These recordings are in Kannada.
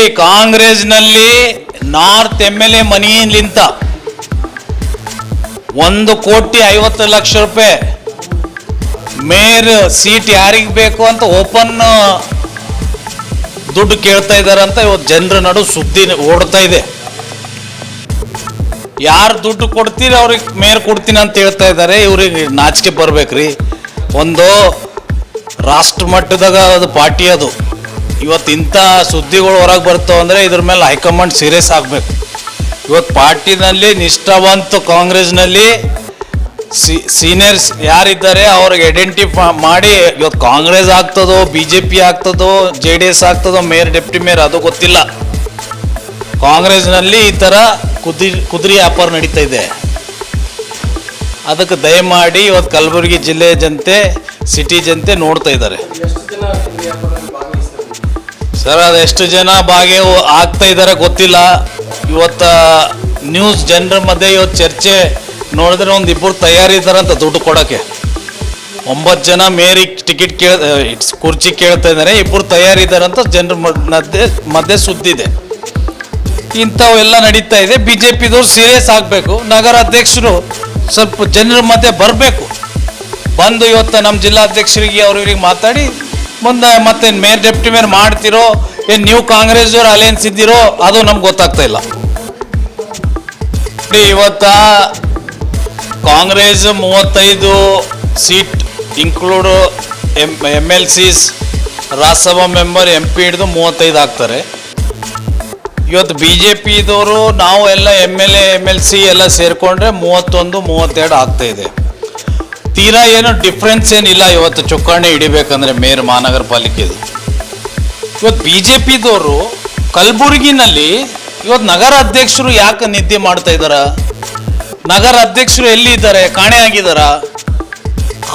ಈ ಕಾಂಗ್ರೆಸ್ನಲ್ಲಿ ನಾರ್ತ್ ಎಂ ಎಲ್ ಎ ಮನಿಲಿಂತ ಒಂದು ಕೋಟಿ ಐವತ್ತು ಲಕ್ಷ ರೂಪಾಯಿ ಮೇಯರ್ ಸೀಟ್ ಯಾರಿಗೆ ಬೇಕು ಅಂತ ಓಪನ್, ದುಡ್ಡು ಕೇಳ್ತಾ ಇದ್ದಾರೆ ಅಂತ ಇವತ್ತು ಜನರ ನಡು ಸುದ್ದಿ ಓಡ್ತಾ ಇದೆ. ಯಾರು ದುಡ್ಡು ಕೊಡ್ತೀರಿ ಅವ್ರಿಗೆ ಮೇಯರ್ ಕೊಡ್ತೀನಿ ಅಂತ ಹೇಳ್ತಾ ಇದ್ದಾರೆ ಇವ್ರಿಗೆ ನಾಚಿಕೆ ಬರ್ಬೇಕ್ರಿ. ಒಂದು ರಾಷ್ಟ್ರ ಮಟ್ಟದಾಗ ಅದು ಪಾರ್ಟಿ ಅದು. ಇವತ್ತು ಇಂಥ ಸುದ್ದಿಗಳು ಹೊರಗೆ ಬರ್ತಾವ ಅಂದರೆ ಇದ್ರ ಮೇಲೆ ಹೈಕಮಾಂಡ್ ಸೀರಿಯಸ್ ಆಗಬೇಕು. ಇವತ್ತು ಪಾರ್ಟಿನಲ್ಲಿ ನಿಷ್ಠಾವಂತ ಕಾಂಗ್ರೆಸ್ನಲ್ಲಿ ಸಿ, ಸೀನಿಯರ್ಸ್ ಯಾರಿದ್ದಾರೆ ಅವ್ರಿಗೆ ಐಡೆಂಟಿಫೈ ಮಾಡಿ, ಇವತ್ತು ಕಾಂಗ್ರೆಸ್ ಆಗ್ತದೋ ಬಿ ಜೆ ಪಿ ಆಗ್ತದೋ, ಜೆ ಡಿ ಎಸ್ ಆಗ್ತದೋ, ಮೇಯರ್, ಡೆಪ್ಟಿ ಮೇಯರ್ ಅದು ಗೊತ್ತಿಲ್ಲ. ಕಾಂಗ್ರೆಸ್ನಲ್ಲಿ ಈ ಥರ ಕುದಿ, ಕುದುರೆ ವ್ಯಾಪಾರ ನಡೀತಾ ಇದೆ. ಅದಕ್ಕೆ ದಯಮಾಡಿ ಇವತ್ತು ಕಲಬುರಗಿ ಜಿಲ್ಲೆಯ ಜನತೆ, ಸಿಟಿ ಜನತೆ ನೋಡ್ತಾ ಇದ್ದಾರೆ. ಸರ್ ಅದೆಷ್ಟು ಜನ ಭಾಗಿ ಆಗ್ತಾ ಇದ್ದಾರೆ ಗೊತ್ತಿಲ್ಲ. ಇವತ್ತು ನ್ಯೂಸ್ ಜನರ ಮಧ್ಯೆ ಇವತ್ತು ಚರ್ಚೆ ನೋಡಿದ್ರೆ ಒಂದು ಇಬ್ಬರು ಅಂತ ದುಡ್ಡು ಕೊಡೋಕ್ಕೆ. ಒಂಬತ್ತು ಜನ ಮೇರಿ ಟಿಕೆಟ್ ಕೇಳ ಕುರ್ಚಿ ಕೇಳ್ತಾ ಇದ್ದಾರೆ ಇಬ್ಬರು ತಯಾರಿದ್ದಾರೆ ಅಂತ ಜನರ ಮಧ್ಯೆ ಮಧ್ಯೆ ಸುದ್ದಿದೆ. ಇಂಥವೆಲ್ಲ ನಡೀತಾ ಇದೆ. ಬಿ ಜೆ ಪಿದವ್ರು ಸೀರಿಯಸ್ ಆಗಬೇಕು. ನಗರ ಅಧ್ಯಕ್ಷರು ಸ್ವಲ್ಪ ಜನರ ಮಧ್ಯೆ ಬರಬೇಕು. ಬಂದು ಇವತ್ತು ನಮ್ಮ ಜಿಲ್ಲಾಧ್ಯಕ್ಷರಿಗೆ, ಅವ್ರಿಗೆ ಮಾತಾಡಿ ಮುಂದೆ ಮತ್ತೆ ಮೇನ್ ಡೆಪ್ಟಿ ಮೇನ್ ಮಾಡ್ತಿರೋ, ಏನು ನೀವು ಕಾಂಗ್ರೆಸ್ ಅವ್ರು ಅಲಯನ್ಸ್ ಇದ್ದೀರೋ, ಅದು ನಮ್ಗೆ ಗೊತ್ತಾಗ್ತಾ ಇಲ್ಲ. ಇವತ್ತ ಕಾಂಗ್ರೆಸ್ ಮೂವತ್ತೈದು seat include M M L Cs, Rajya Sabha member M P ಹಿಡಿದು ಮೂವತ್ತೈದು ಆಗ್ತಾರೆ. ಇವತ್ತು ಬಿ ಜೆ ಪಿದವರು ನಾವು ಎಲ್ಲ M L A M L C ಎಲ್ಲ ಸೇರಿಕೊಂಡ್ರೆ ಮೂವತ್ತೊಂದು, ಮೂವತ್ತೆರಡು ಆಗ್ತಾ ತೀರಾ ಏನು ಡಿಫ್ರೆನ್ಸ್ ಏನಿಲ್ಲ ಇವತ್ತು ಚುಕ್ಕಾಣಿ ಹಿಡಿಬೇಕಂದ್ರೆ ಮೇಯರ್ ಮಹಾನಗರ ಪಾಲಿಕೆದು ಇವತ್ತು ಬಿ ಜೆ ಪಿದವರು ಕಲಬುರಗಿನಲ್ಲಿ ಇವತ್ತು ನಗರ ಅಧ್ಯಕ್ಷರು ಯಾಕೆ ನಿದ್ದೆ ಮಾಡ್ತಾ ಇದ್ದಾರ ನಗರ ಅಧ್ಯಕ್ಷರು ಎಲ್ಲಿ ಇದ್ದಾರೆ ಕಾಣೆ ಆಗಿದಾರ?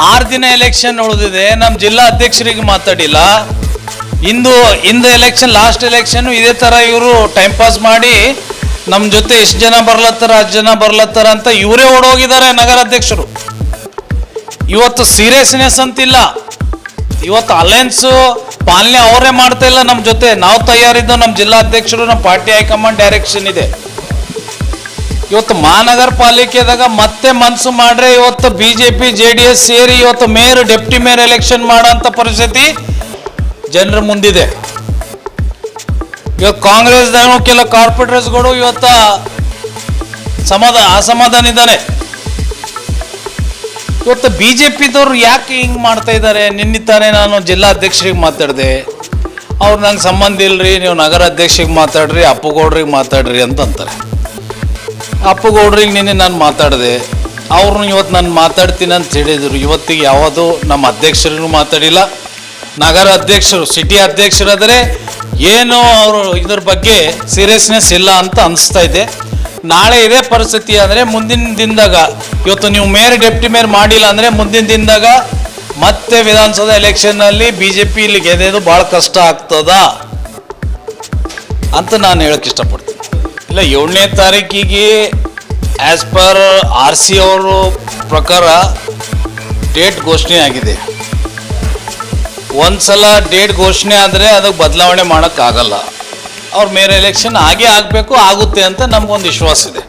ಆರು ದಿನ ಎಲೆಕ್ಷನ್ ಉಳಿದಿದೆ ನಮ್ಮ ಜಿಲ್ಲಾ ಅಧ್ಯಕ್ಷರಿಗೆ ಮಾತಾಡಿಲ್ಲ. ಇಂದು ಇಂದು ಎಲೆಕ್ಷನ್ ಲಾಸ್ಟ್ ಎಲೆಕ್ಷನ್ ಇದೇ ಥರ ಇವರು ಟೈಮ್ ಪಾಸ್ ಮಾಡಿ ನಮ್ಮ ಜೊತೆ ಎಷ್ಟು ಜನ ಬರ್ಲತ್ತಾರ, ಹತ್ತು ಜನ ಬರ್ಲತ್ತಾರ ಅಂತ ಇವರೇ ಓಡೋಗಿದ್ದಾರೆ ನಗರ ಅಧ್ಯಕ್ಷರು. ಇವತ್ತು ಸೀರಿಯಸ್ನೆಸ್ ಅಂತಿಲ್ಲ. ಇವತ್ತು ಅಲಯನ್ಸು ಪಾಲನೆ ಅವರೇ ಮಾಡ್ತಾ ಇಲ್ಲ ನಮ್ಮ ಜೊತೆ. ನಾವು ತಯಾರಿದ್ದು ನಮ್ಮ ಜಿಲ್ಲಾಧ್ಯಕ್ಷರು ನಮ್ಮ ಪಾರ್ಟಿ ಹೈಕಮಾಂಡ್ ಡೈರೆಕ್ಷನ್ ಇದೆ. ಇವತ್ತು ಮಹಾನಗರ ಪಾಲಿಕೆದಾಗ ಮತ್ತೆ ಮನ್ಸು ಮಾಡ್ರೆ ಇವತ್ತು B J P J D S ಸೇರಿ ಇವತ್ತು ಮೇಯರ್ ಡೆಪ್ಟಿ ಮೇಯರ್ ಎಲೆಕ್ಷನ್ ಮಾಡೋಂಥ ಪರಿಸ್ಥಿತಿ ಜನರ ಮುಂದಿದೆ. ಇವತ್ತು ಕಾಂಗ್ರೆಸ್ದಾಗ ಕೆಲ ಕಾರ್ಪೊರೇಟರ್ಸ್ಗಳು ಇವತ್ತ ಸಮಾಧಾನ ಅಸಮಾಧಾನ ಇದ್ದಾರೆ ಇವತ್ತು ಬಿ ಜೆ ಪಿದವ್ರು ಯಾಕೆ ಹಿಂಗೆ ಮಾಡ್ತಾ ಇದ್ದಾರೆ? ನಿನ್ನಿತಾನೆ ನಾನು ಜಿಲ್ಲಾ ಅಧ್ಯಕ್ಷರಿಗೆ ಮಾತಾಡಿದೆ. ಅವ್ರು ನಂಗೆ ಸಂಬಂಧ ಇಲ್ರಿ, ನೀವು ನಗರ ಅಧ್ಯಕ್ಷರಿಗೆ ಮಾತಾಡ್ರಿ, ಅಪ್ಪುಗೌಡ್ರಿಗೆ ಮಾತಾಡ್ರಿ ಅಂತ ಅಂತಾರೆ ಅಪ್ಪುಗೌಡ್ರಿಗೆ ನಿನ್ನೆ ನಾನು ಮಾತಾಡಿದೆ. ಅವ್ರನ್ನ ಇವತ್ತು ನಾನು ಮಾತಾಡ್ತೀನಿ ಅಂತ ಹೇಳಿದರು. ಇವತ್ತಿಗೆ ಯಾವುದು ನಮ್ಮ ಅಧ್ಯಕ್ಷರಿಗೂ ಮಾತಾಡಿಲ್ಲ. ನಗರ ಅಧ್ಯಕ್ಷರು ಸಿಟಿ ಅಧ್ಯಕ್ಷರಾದರೆ ಏನು ಅವರು ಇದ್ರ ಬಗ್ಗೆ ಸೀರಿಯಸ್ನೆಸ್ ಇಲ್ಲ ಅಂತ ಅನಿಸ್ತಾ ಇದೆ. ನಾಳೆ ಇದೇ ಪರಿಸ್ಥಿತಿ ಅಂದರೆ ಮುಂದಿನ ದಿನದಾಗ ಇವತ್ತು ನೀವು ಮೇಯರ್, ಡೆಪ್ಟಿ ಮೇಯರ್ ಮಾಡಿಲ್ಲ ಅಂದರೆ ಮುಂದಿನ ದಿನದಾಗ ಮತ್ತೆ ವಿಧಾನಸೌಧ ಎಲೆಕ್ಷನ್ನಲ್ಲಿ ಬಿ ಜೆ ಪಿ ಇಲ್ಲಿ ಗೆದ್ದೋದು ಭಾಳ ಕಷ್ಟ ಆಗ್ತದ ಅಂತ ನಾನು ಹೇಳಕ್ಕೆ ಇಷ್ಟಪಡ್ತೀನಿ. ಇಲ್ಲ, ಏಳನೇ ತಾರೀಕಿಗೆ ಆ್ಯಸ್ ಪರ್ ಆರ್ ಸಿ ಅವರು ಪ್ರಕಾರ ಡೇಟ್ ಘೋಷಣೆ ಆಗಿದೆ. ಒಂದ್ಸಲ ಡೇಟ್ ಘೋಷಣೆ ಆದರೆ ಅದಕ್ಕೆ ಬದಲಾವಣೆ ಮಾಡೋಕ್ಕಾಗಲ್ಲ. ಅವ್ರ ಮೇರೆ ಎಲೆಕ್ಷನ್ ಹಾಗೆ ಆಗಬೇಕು, ಆಗುತ್ತೆ ಅಂತ ನಮಗೊಂದು ವಿಶ್ವಾಸ ಇದೆ.